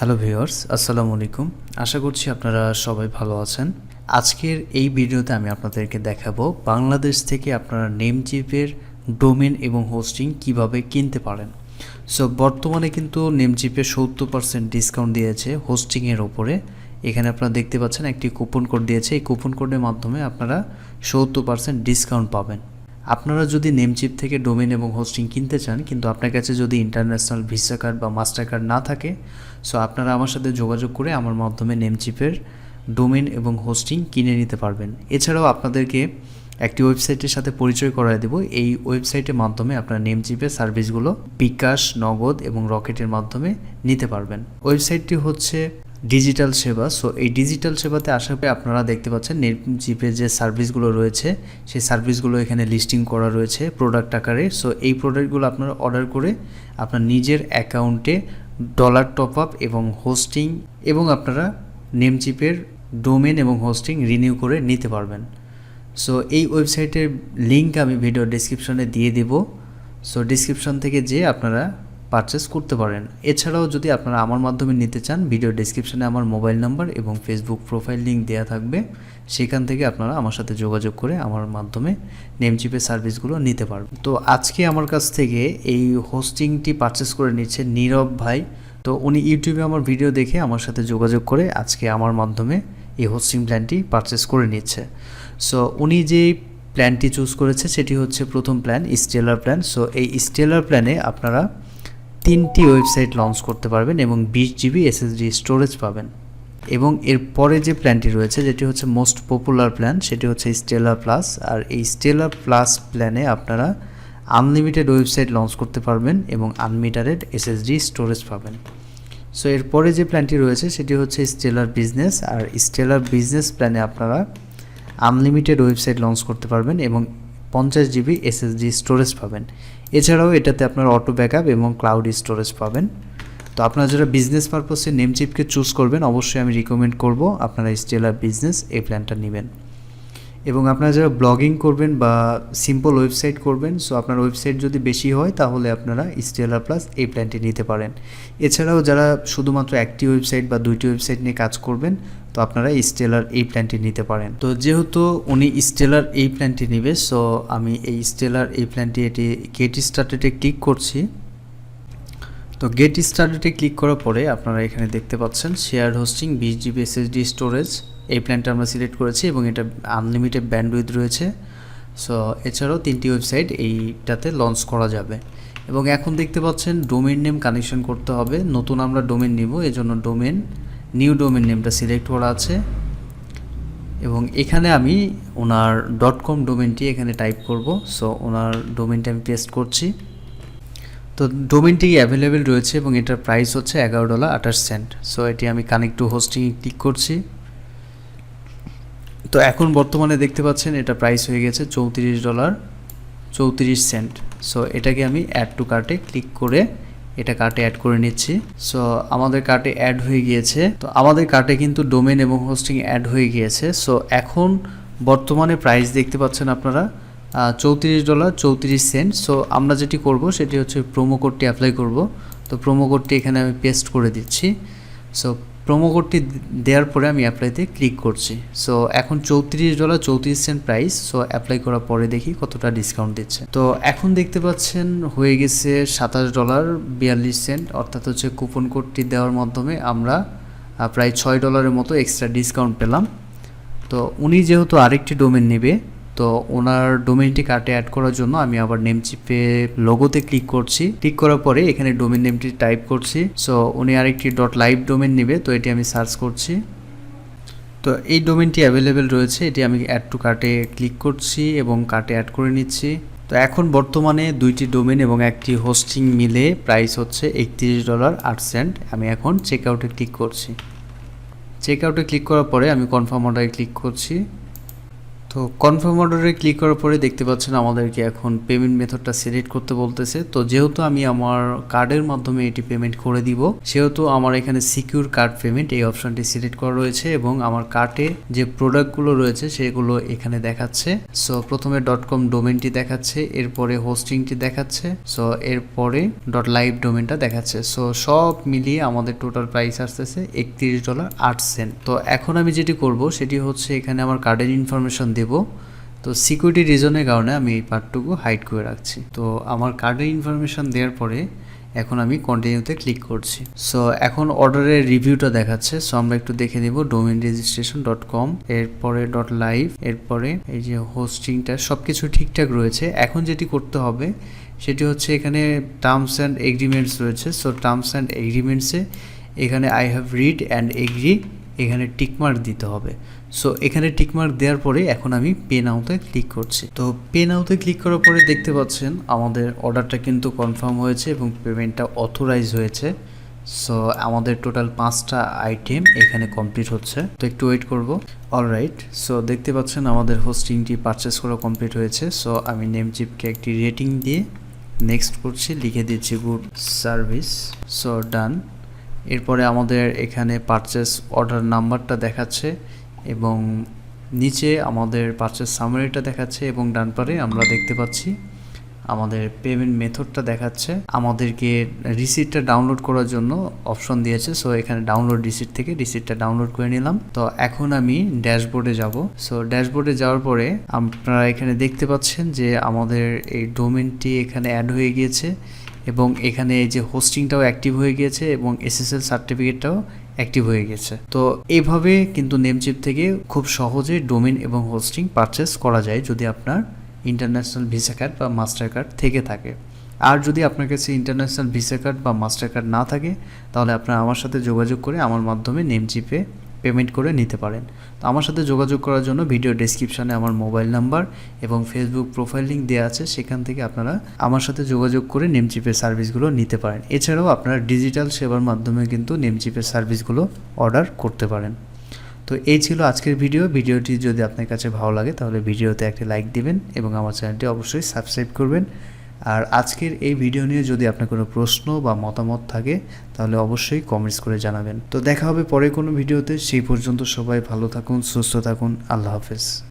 Hello viewers আসসালামু আলাইকুম আশা করছি আপনারা সবাই ভালো আছেন। আজকের এই ভিডিওতে আমি আপনাদেরকে দেখাবো বাংলাদেশ থেকে আপনারা নেম চিপের ডোমেন এবং হোস্টিং কীভাবে কিনতে পারেন। সো বর্তমানে কিন্তু নেম চিপে সত্তর পার্সেন্ট ডিসকাউন্ট দিয়েছে হোস্টিংয়ের ওপরে। এখানে আপনারা দেখতে পাচ্ছেন একটি কুপন কোড দিয়েছে। এই কুপন কোডের মাধ্যমে আপনারা সত্তর পার্সেন্ট ডিসকাউন্ট পাবেন। আপনারা যদি নেমচিপ থেকে ডোমেন এবং হোস্টিং কিনতে চান, কিন্তু আপনার কাছে যদি ইন্টারন্যাশনাল ভিসা কার্ড বা মাস্টার কার্ড না থাকে সো আপনারা আমার সাথে যোগাযোগ করে আমার মাধ্যমে নেমচিপের ডোমেন এবং হোস্টিং কিনে নিতে পারবেন। এছাড়াও আপনাদেরকে একটি ওয়েবসাইটের সাথে পরিচয় করায় দেব। এই ওয়েবসাইটের মাধ্যমে আপনার নেমচিপের সার্ভিসগুলো বিকাশ, নগদ এবং রকেটের মাধ্যমে নিতে পারবেন। ওয়েবসাইটটি হচ্ছে ডিজিটাল সেবা। সো এই ডিজিটাল সেবাতে আসার পরে আপনারা দেখতে পাচ্ছেন নেট জিপে যে সার্ভিসগুলো রয়েছে, সেই সার্ভিসগুলো এখানে লিস্টিং করা রয়েছে প্রোডাক্ট আকারে। সো এই প্রোডাক্টগুলো আপনারা অর্ডার করে আপনার নিজের অ্যাকাউন্টে ডলার টপ আপ এবং হোস্টিং এবং আপনারা নেম চিপের ডোমেন এবং হোস্টিং রিনিউ করে নিতে পারবেন। সো এই ওয়েবসাইটের লিঙ্ক আমি ভিডিও ডিসক্রিপশনে দিয়ে দেব। সো ডিসক্রিপশন থেকে যে আপনারা পারচেস করতে পারেন। এছাড়াও যদি আপনারা আমার মাধ্যমে নিতে চান ভিডিও ডিসক্রিপশনে আমার মোবাইল নাম্বার এবং ফেসবুক প্রোফাইল লিঙ্ক দেওয়া থাকবে। সেখান থেকে আপনারা আমার সাথে যোগাযোগ করে আমার মাধ্যমে নেমচিপের সার্ভিসগুলো নিতে পারবেন। তো আজকে আমার কাছ থেকে এই হোস্টিংটি পারচেস করে নিচ্ছে নীরব ভাই। তো উনি ইউটিউবে আমার ভিডিও দেখে আমার সাথে যোগাযোগ করে আজকে আমার মাধ্যমে এই হোস্টিং প্ল্যানটি পারচেস করে নিচ্ছে। সো উনি যে প্ল্যানটি চুজ করেছে, সেটি হচ্ছে প্রথম প্ল্যান স্টেলার প্ল্যান সো এই স্টেলার প্ল্যানে আপনারা তিনটি ওয়েবসাইট লঞ্চ করতে পারবেন এবং বিশ জিবি এসএসডি স্টোরেজ পাবেন। এবং এর পরে যে প্ল্যানটি রয়েছে, যেটি হচ্ছে মোস্ট পপুলার প্ল্যান সেটি হচ্ছে স্টেলার প্লাস আর এই স্টেলার প্লাস প্ল্যানে আপনারা আনলিমিটেড ওয়েবসাইট লঞ্চ করতে পারবেন এবং আনলিমিটেড এসএসডি স্টোরেজ পাবেন। সো এরপরে যে প্ল্যানটি রয়েছে, সেটি হচ্ছে স্টেলার বিজনেস আর স্টেলার বিজনেস প্ল্যানে আপনারা আনলিমিটেড ওয়েবসাইট লঞ্চ করতে পারবেন এবং পঞ্চাশ জিবি এসএসডি স্টোরেজ পাবেন। এছাড়াও এটাতে আপনার অটো ব্যাকআপ এবং ক্লাউড স্টোরেজ পাবেন। তো আপনারা যারা বিজনেস পারপসে নেমচিপকে চুজ করবেন, অবশ্যই আমি রিকমেন্ড করব আপনারা স্টেলার বিজনেস এই প্ল্যানটা নেবেন। এবং আপনারা যারা ব্লগিং করবেন বা সিম্পল ওয়েবসাইট করবেন সো আপনার ওয়েবসাইট যদি বেশি হয়, তাহলে আপনারা স্টেলার প্লাস এই প্ল্যানটি নিতে পারেন। এছাড়াও যারা শুধুমাত্র একটি ওয়েবসাইট বা দুইটি ওয়েবসাইট নিয়ে কাজ করবেন, তো আপনারা স্টেলার এই প্ল্যানটি নিতে পারেন। তো যেহেতু উনি স্টেলার এই প্ল্যানটি নেবে সো আমি এই স্টেলার এই প্ল্যানটি এটি গেট স্টার্টেডে ক্লিক করছি। তো গেট স্টার্টেডে ক্লিক করার পরে আপনারা এখানে দেখতে পাচ্ছেন শেয়ার হোস্টিং বিশ জিবি এসএসডি স্টোরেজ এই প্ল্যানটা আমরা সিলেক্ট করেছি এবং এটা আনলিমিটেড ব্যান্ডউইথ রয়েছে। সো এছাড়াও তিনটি ওয়েবসাইট এইটাতে লঞ্চ করা যাবে। এবং এখন দেখতে পাচ্ছেন ডোমেন নেম কানেকশন করতে হবে। নতুন আমরা ডোমেন নিব, এজন্য ডোমেন নিউ ডোমেন নেমটা সিলেক্ট করা আছে। এবং এখানে আমি ওনার ডট কম ডোমেনটি এখানে টাইপ করব। সো ওনার ডোমেনটি আমি পেস্ট করছি। তো ডোমেনটি অ্যাভেলেবেল রয়েছে এবং এটার প্রাইস হচ্ছে এগারো ডলার আঠাশ সেন্ট সো এটি আমি কানেক্ট টু হোস্টিং ক্লিক করছি। তো এখন বর্তমানে দেখতে পাচ্ছেন এটা প্রাইস হয়ে গেছে চৌত্রিশ ডলার চৌত্রিশ সেন্ট সো এটাকে আমি অ্যাড টু কার্টে ক্লিক করে এটা কার্টে অ্যাড করে নিচ্ছি। সো আমাদের কার্টে অ্যাড হয়ে গিয়েছে। তো আমাদের কার্টে কিন্তু ডোমেন এবং হোস্টিং অ্যাড হয়ে গিয়েছে। সো এখন বর্তমানে প্রাইস দেখতে পাচ্ছেন আপনারা চৌত্রিশ ডলার চৌত্রিশ সেন্ট। সো আমরা যেটি করব, সেটি হচ্ছে প্রোমো কোডটি অ্যাপ্লাই করব। তো প্রোমো কোডটি এখানে আমি পেস্ট করে দিচ্ছি। সো প্রোমো কোডটি দেওয়ার পরে আমি অ্যাপ্লাইতে ক্লিক করছি। সো এখন চৌত্রিশ ডলার চৌত্রিশ সেন্ট প্রাইস সো অ্যাপ্লাই করার পরে দেখি কতটা ডিসকাউন্ট দিচ্ছে। তো এখন দেখতে পাচ্ছেন হয়ে গেছে সাতাশ ডলার বিয়াল্লিশ সেন্ট। অর্থাৎ হচ্ছে কুপন কোডটি দেওয়ার মাধ্যমে আমরা প্রায় ছয় ডলারের মতো এক্সট্রা ডিসকাউন্ট পেলাম। তো উনি যেহেতু আরেকটি ডোমেন নেবে তো ওনার ডোমেনটি কার্টে অ্যাড করার জন্য আমি আবার নেম চিপে লোগোতে ক্লিক করছি। ক্লিক করার পরে এখানে ডোমেন নেমটি টাইপ করছি। সো উনি আরেকটি ডট লাইভ ডোমেন নেবে, তো এটি আমি সার্চ করছি। তো এই ডোমেনটি অ্যাভেলেবেল রয়েছে, এটি আমি অ্যাড টু কার্টে ক্লিক করছি এবং কার্টে অ্যাড করে নিচ্ছি। তো এখন বর্তমানে দুইটি ডোমেন এবং একটি হোস্টিং মিলে প্রাইস হচ্ছে একত্রিশ ডলার আট সেন্ট আমি এখন চেক আউটে ক্লিক করছি। চেক আউটে ক্লিক করার পরে আমি কনফার্ম অর্ডারে ক্লিক করছি। তো কনফার্ম অর্ডারে ক্লিক করার পরে দেখতে পাচ্ছেন আমাদেরকে এখন পেমেন্ট মেথডটা সিলেক্ট করতে বলতেছে। তো যেহেতু আমি আমার কার্ডের মাধ্যমে এটি পেমেন্ট করে দিব, সেহেতু আমার এখানে সিকিউর কার্ড পেমেন্ট এই অপশনটি সিলেক্ট করা রয়েছে এবং আমার কার্টে যে প্রোডাক্টগুলো রয়েছে সেগুলো এখানে দেখাচ্ছে। সো প্রথমে. ডট কম ডোমেনটি দেখাচ্ছে, এরপরে হোস্টিংটি দেখাচ্ছে সো এরপরে. ডট লাইভ ডোমেনটা দেখাচ্ছে। সো সব মিলিয়ে আমাদের টোটাল প্রাইস আসতেছে একত্রিশ ডলার আট সেন্ট তো এখন আমি যেটি করব, সেটি হচ্ছে এখানে আমার কার্ডের ইনফরমেশন দেব। তো সিকিউরিটি রিজনের কারণে আমি এই পার্টটুকু হাইড করে রাখছি। তো আমার কার্ডের ইনফরমেশন দেওয়ার পরে এখন আমি কন্টিনিউতে ক্লিক করছি। সো এখন অর্ডারের রিভিউটা দেখাচ্ছে। সো আমরা একটু দেখে নিব ডোমেন রেজিস্ট্রেশন ডট কম এরপরে ডট লাইভ এরপরে এই যে হোস্টিংটা সব কিছু ঠিকঠাক রয়েছে। এখন যেটি করতে হবে, সেটি হচ্ছে এখানে টার্মস অ্যান্ড এগ্রিমেন্টস রয়েছে। সো টার্মস অ্যান্ড এগ্রিমেন্টসে এখানে I have read and agree এখানে টিকমার্ক দিতে হবে। সো এখানে টিকমার্ক দেওয়ার পরে এখন আমি পে নাওতে ক্লিক করছি। তো পে নাওতে ক্লিক করার পরে দেখতে পাচ্ছেন আমাদের অর্ডারটা কিন্তু কনফার্ম হয়েছে এবং পেমেন্টটা অথরাইজ হয়েছে। সো আমাদের টোটাল পাঁচটা আইটেম এখানে কমপ্লিট হচ্ছে। তো একটু ওয়েট করব। অলরাইট সো দেখতে পাচ্ছেন আমাদের হোস্টিংটি পারচেস করা কমপ্লিট হয়েছে। সো আমি নেমচিপকে একটি রেটিং দিয়ে নেক্সট করছি, লিখে দিচ্ছি গুড সার্ভিস সো ডান এরপরে আমাদের এখানে পারচেস অর্ডার নাম্বারটা দেখাচ্ছে এবং নিচে আমাদের পারচেস সামারিটা দেখাচ্ছে এবং ডান পারে আমরা দেখতে পাচ্ছি আমাদের পেমেন্ট মেথডটা দেখাচ্ছে। আমাদেরকে রিসিপ্টটা ডাউনলোড করার জন্য অপশন দিয়েছে সো এখানে ডাউনলোড রিসিপ্ট থেকে রিসিপ্টটা ডাউনলোড করে নিলাম। তো এখন আমি ড্যাশবোর্ডে যাব। সো ড্যাশবোর্ডে যাওয়ার পরে আপনারা এখানে দেখতে পাচ্ছেন যে আমাদের এই ডোমেনটি এখানে অ্যাড হয়ে গিয়েছে। এবং এখানে এই যে হোস্টিংটাও অ্যাক্টিভ হয়ে গিয়েছে এবং এসএসএল সার্টিফিকেটটাও অ্যাক্টিভ হয়ে গেছে তো এইভাবে কিন্তু নেমচিপ থেকে খুব সহজে ডোমেন এবং হোস্টিং পারচেস করা যায় যদি আপনার ইন্টারন্যাশনাল ভিসা কার্ড বা মাস্টার কার্ড থেকে থাকে। আর যদি আপনার কাছে ইন্টারন্যাশনাল ভিসা কার্ড বা মাস্টার কার্ড না থাকে, তাহলে আপনারা আমার সাথে যোগাযোগ করে আমার মাধ্যমে নেমচিপে পেমেন্ট করে নিতে পারেন। তো আমার সাথে যোগাযোগ করার জন্য ভিডিও ডেসক্রিপশানে আমার মোবাইল নাম্বার এবং ফেসবুক প্রোফাইল লিঙ্ক দেওয়া আছে, সেখান থেকে আপনারা আমার সাথে যোগাযোগ করে নেমচিপের সার্ভিসগুলো নিতে পারেন। এছাড়াও আপনারা ডিজিটাল সেবার মাধ্যমে কিন্তু নেমচিপের সার্ভিসগুলো অর্ডার করতে পারেন। তো এই ছিল আজকের ভিডিও ভিডিওটি যদি আপনার কাছে ভালো লাগে, তাহলে ভিডিওতে একটি লাইক দিবেন এবং আমার চ্যানেলটি অবশ্যই সাবস্ক্রাইব করবেন। আর আজকের এই ভিডিও নিয়ে যদি আপনার কোনো প্রশ্ন বা মতামত থাকে, তাহলে অবশ্যই কমেন্টস করে জানাবেন। তো দেখা হবে পরে কোনো ভিডিওতে সেই পর্যন্ত সবাই ভালো থাকুন, সুস্থ থাকুন। আল্লাহ হাফেজ।